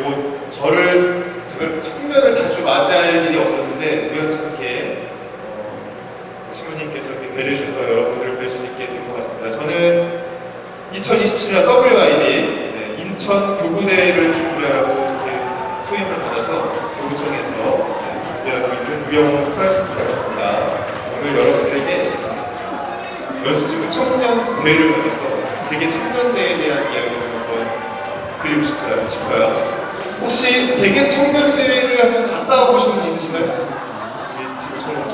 뭐 저를 제가 청년을 자주 맞이할 일이 없었는데 우연찮게 어, 신부님께서 이렇게 배려주셔서 여러분들을 뵐 수 있게 된 것 같습니다. 저는 2027년 WID 네, 인천 교구대회를 준비하라고 이렇게 소임을 받아서 교구청에서 네, 준비하고 있는 유영호 프랑스입니다. 오늘 여러분들에게 연수지구 청년 대회를 통해서 세계 청년 대회에 대한 이야기를 드리고 싶어요. 싶어요. 혹시 세계 청년 대회를 한번 갔다 와보신 분 있으신가요? 우리 지구 청년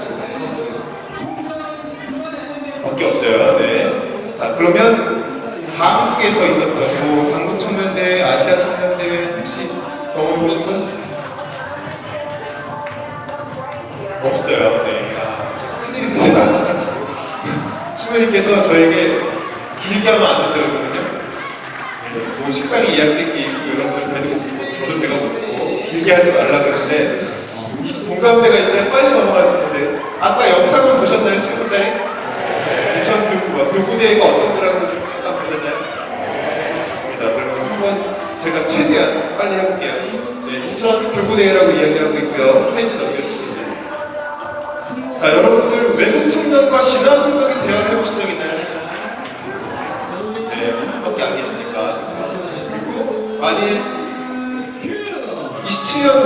밖에 없어요. 네. 자 그러면 한국에서 있었던 뭐 한국 청년대회, 아시아 청년대회 혹시 경험해보신 분? 없어요. 네. 아, 큰일입니다. 신부님께서 저에게 길게 하면 안 된다고. 네, 뭐 식당에 있고 여러분들 배도 고프고 저도 배가 고프고 길게 하지 말라 그러는데 공감대가 있어야 빨리 넘어갈 수 있는데 아까 영상을 보셨나요? 친구 You.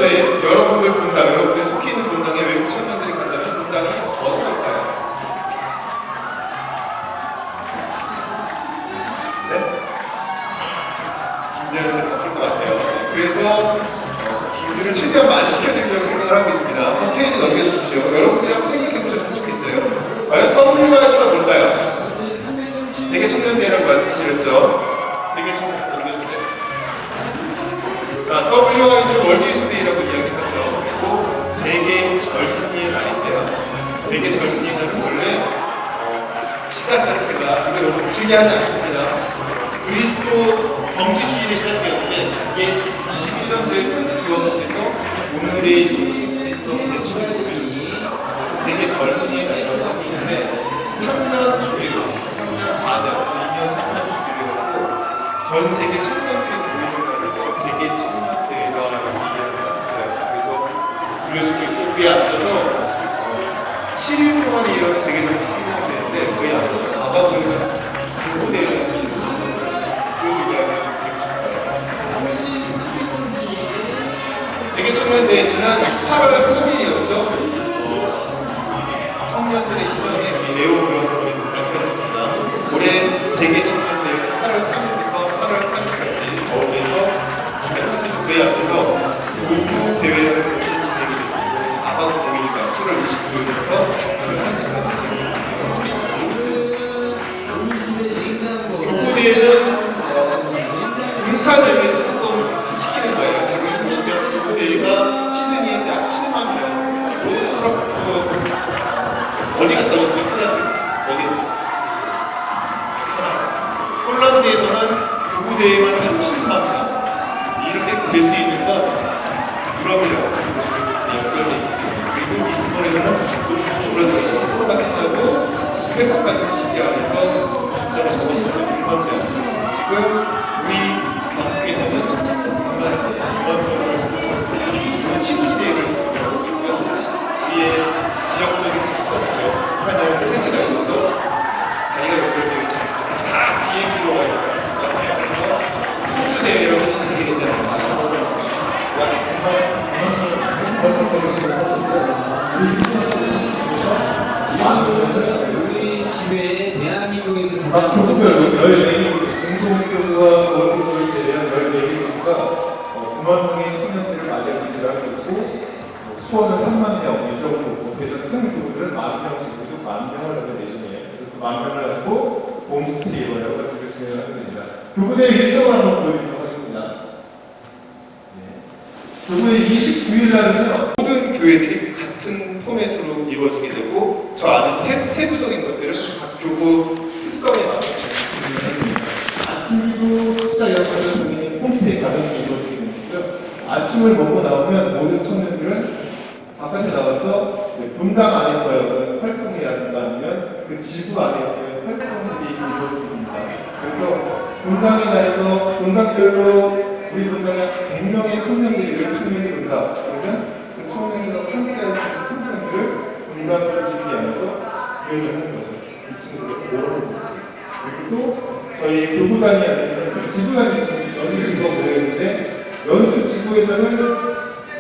이거 너무 길게 하지 않겠습니다. 그리스도 정치주의를 시작했는데 이게 21년도에 콘스티튜어에서 오늘의 그리스도 대치주의 세계 젊은이의 날이라고 하기 때문에 3년 주기로 3년 4년, 2년 3년 주기로 전 세계 청년들이 모이는 날을 세계 청년대회가 이야기가 있어요. 그래서 있고 위에 앞서서 7일 동안에 이런 세계 청년 폴란드에서는 교구대회만 30만 명. 이렇게 될 수 있는 건 유럽이라고 여기까지 그리고 리스본에서는 줄어들어서 코로나 끝나고 회복 같은 시기 안에서 숫자가 적어지는 6만 명. 지금 각 교구별 14개 공동교구와 원교구에 대한 14개구가 어, 9만 명의 청년들을 맞이하는 기라고 있고 뭐 수원은 3만 명, 이 정도, 대전 평교구들은 만 명씩 모두 만 명을 하는 예정이에요. 그래서 그만 명을 하고 홈스테이로 여러 가지를 진행하게 됩니다. 교구대 일정을 한번 보여드리도록 하겠습니다. 교구의 29일 날은요 모든 교회들이 나오면 모든 청년들은 바깥에 나와서 네, 본당 안에서의 어떤 활동이라든가 아니면 그 지구 안에서의 활동들이 이루어지게 됩니다. 그래서 본당의 날에서 본당별로 우리 본당에 100명의 청년들이 왜 청년이 온다. 그러면 그 청년들과 함께 할 수 있는 프로그램들을 본당 조직이 안에서 구현을 하는 거죠. 이 친구들 뭐를 볼지. 그리고 또 저희 교구 단위 안에서는 그 지구 단위 연수 지구가 모여있는데 연수 지구에서는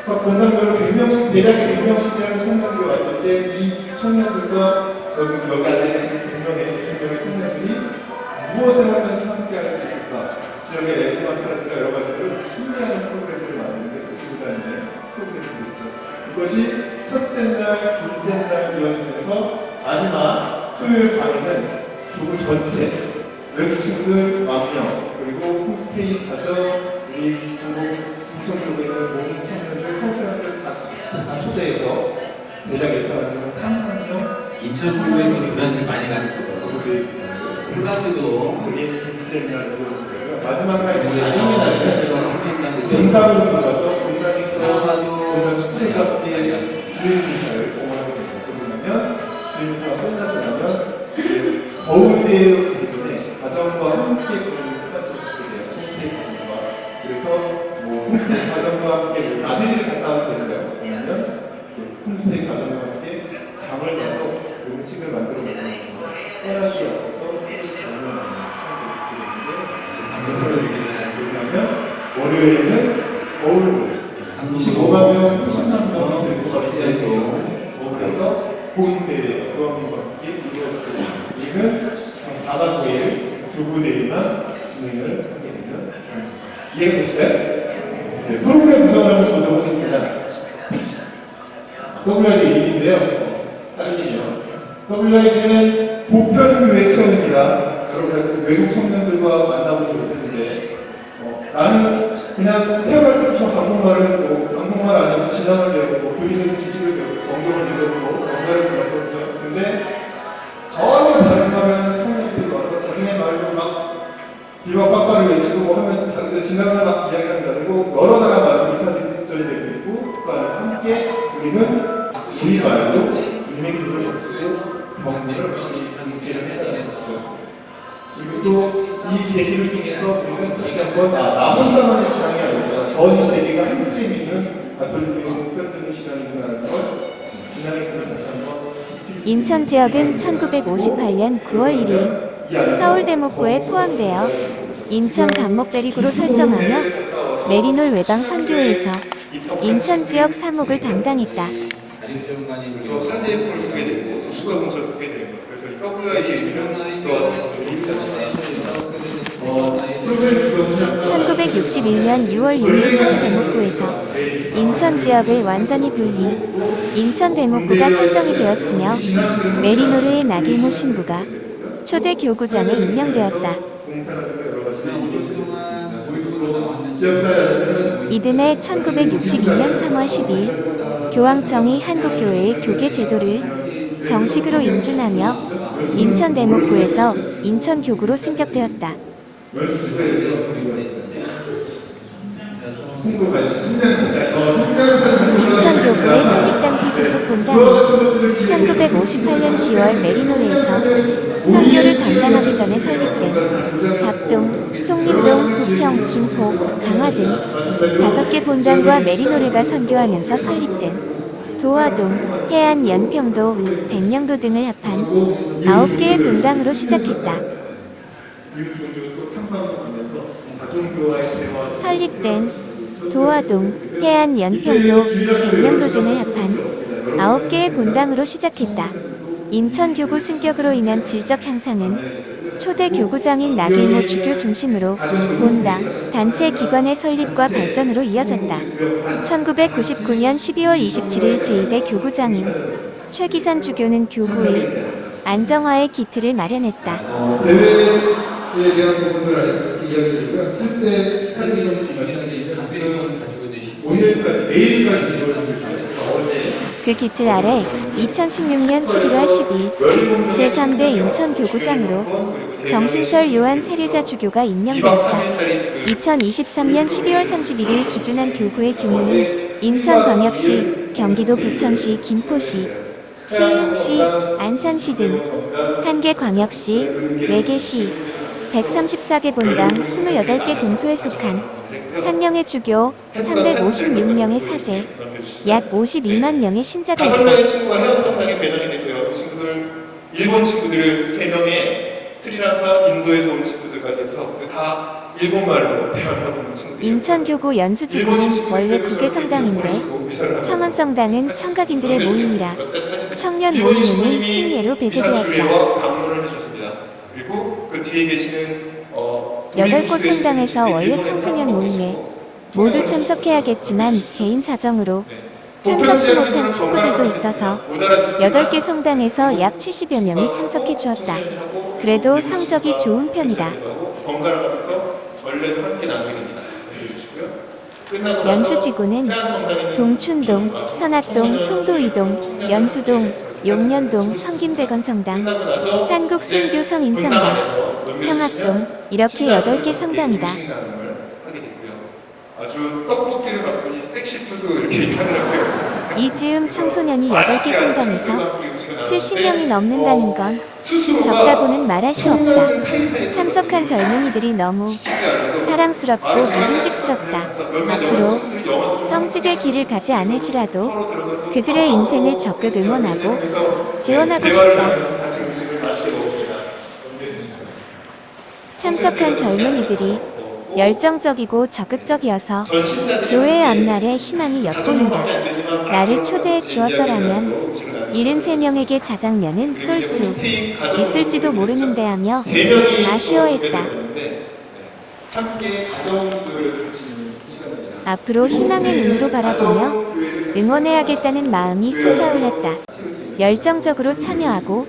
각 본당별로 100명씩, 대략 100명씩이라는 청년들이 왔을 때 이 청년들과 여기, 여기 앉아계신 100명의, 20명의 청년들이 무엇을 하면서 함께 할 수 있을까? 지역의 랜드마크라든가 여러 가지들을 순회하는 프로그램들을 만드는데 그 지구단위의 프로그램들이 있죠. 이것이 첫째 날, 둘째 날 이어지면서 마지막 토요일 밤에는 교구 전체 외국 친구들 만명 그리고 홈스테이 가정 우리 공공 다 초대해서 대략 예산은 3만 명 인천교에서 브런치 많이 가시죠. 폴란드도 그게 둘째 날 이루어지고요. 마지막 날 사실과 선생님들이 본당으로 들어가서 본당에서 사람도 본당 10분 많이 가까이 왔어요. 주일 인사를 공헌하게 됩니다. 그러고 나면 주일 인사가 끝나고 나면 이제 서울대에 가기 전에 가정과 함께 허락이 없어서 시간도 있게 되는데 그러면 월요일에는 서울 25만 명, 30만 명이 데리고 가서 서울에서 본대회 교황님과 함께 이루어졌고 우리는 4박 5일 교구대회만 진행을 하게 되는 이해되시나요? 네, 프로그램 구성을 한번 보도록 하겠습니다. WID 일인데요. WID는 보편교회 체험입니다. 여러분 지금 외국 청년들과 만나보지 못했는데 어, 나는 그냥 태어날 때부터 한국말을 했고 한국말 안에서 신앙을 배웠고 교리적인 지식을 배웠고 성경을 배웠고 정가를 배웠죠. 근데 전혀 다른 말하는 청년들이 와서 자기네 말로 막 비와 빠빠를 외치고 뭐 하면서 자기들 신앙을 막 아니고 여러 나라 말로 이사들이 집절이 되고 있고 그 안에 함께 우리는 다시 한번 아, 나 혼자만의 신앙이 아니라 전 세계가 함께 믿는 가톨릭의 보편적인 신앙이구나라는 걸 신앙의 길을 다시 한번 인천 지역은 1958년 9월 1일 서울 대목구에 포함되어 인천 감목대리구로 설정하며 메리놀 외방 선교회에서 인천 지역 사목을 담당했다. 그래서 사제품을 보게 되고 수가 공사를 보게 되고 그래서 이 WI의 의미는 또 어, 프로그램 구성은 1961년 6월 6일 서울 대목구에서 인천 지역을 완전히 분리, 인천 대목구가 설정이 되었으며 메리노르의 나길모 신부가 초대 교구장에 임명되었다. 이듬해 1962년 3월 12일 교황청이 한국교회의 교계 제도를 정식으로 인준하며 인천 대목구에서 인천 교구로 승격되었다. 송도가 청년사자 어, 청년사자 인천 교구의 설립 당시 소속 본당은 1958년 10월 메리노르에서 선교를 담당하기 전에 설립된 합동, 송림동, 부평, 김포, 강화 등 다섯 개 본당과 메리노르가 선교하면서 설립된 도화동, 해안 연평도, 백령도 등을 합한 아홉 개의 본당으로 시작했다. 설립된 도화동, 해안 연평도, 백령도 등을 합한 아홉 개의 본당으로 시작했다. 인천 교구 승격으로 인한 질적 향상은 초대 교구장인 나길모 주교 중심으로 본당, 단체 기관의 설립과 발전으로 이어졌다. 1999년 12월 27일 제2대 교구장인 최기산 주교는 교구의 안정화의 기틀을 마련했다. 이야기드리고요. 실제 사진을 지금 오늘까지 내일까지 이루어지고 있습니다. 어제 그 기틀 아래 2016년 11월 10일 제3대 인천교구장으로 정신철 요한 세례자 주교가 임명되었다. 2023년 12월 31일 기준한 교구의 규모는 인천광역시, 경기도 부천시, 김포시, 시흥시, 안산시 등 한 개 광역시, 4개 시, 134개 본당 28개 공소에 속한 한 명의 주교, 356명의 사제, 약 52만 명의 신자가 다섯 있다. 명의 친구가 해원 성당에 배정이 됐고요. 그 친구들 일본 친구들 세 명에 스리랑카, 인도에서 온 친구들까지 해서 다 일본말로 대화하고 있는 친구들이 인천교구 연수지구는 원래 국외 성당인데 청원 성당은 청각인들의 모임이라 청년 모임에는 층례로 배제되었다. 방문을 해줬습니다. 그리고 그 뒤에 계시는 어, 여덟 곳 성당에서 원래 청소년 모임에 모두 참석해야겠지만 개인 사정으로 참석치 못한 친구들도 있어서 여덟 개 성당에서 약 70여 명이 참석해 주었다. 그래도 성적이 좋은 편이다. 연수지구는 동춘동, 선악동, 송도이동, 연수동, 용년동, 성김대건 성당, 한국 순교 성인 성당, 청학동 이렇게 여덟 개 성당이다. 아주 떡볶이를 바꾸니 섹시푸드 이렇게 얘기하더라고요. 이즈음 청소년이 여덟 개 성당에서 70명이 넘는다는 건 적다고는 말할 수 없다. 참석한 젊은이들이 너무 사랑스럽고 믿음직스럽다. 앞으로 성직의 길을 가지 않을지라도 그들의 인생을 적극 응원하고 지원하고 싶다. 참석한 젊은이들이 열정적이고 적극적이어서 교회의 앞날에 희망이 엿보인다. 나를 초대해 주었더라면 음식을 나누고 73명에게 자장면은 쏠 수 있을지도 모르는데 하며 아쉬워했다. 네. 함께 시간입니다. 앞으로 희망의 눈으로 바라보며 응원해야겠다는 마음이 솟아올랐다. 열정적으로 참여하고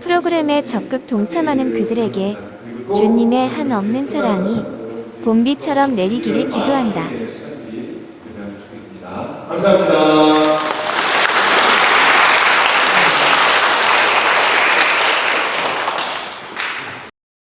프로그램에 적극 동참하는 그들에게 주님의 한없는 사랑이 봄비처럼 내리기를 기도한다.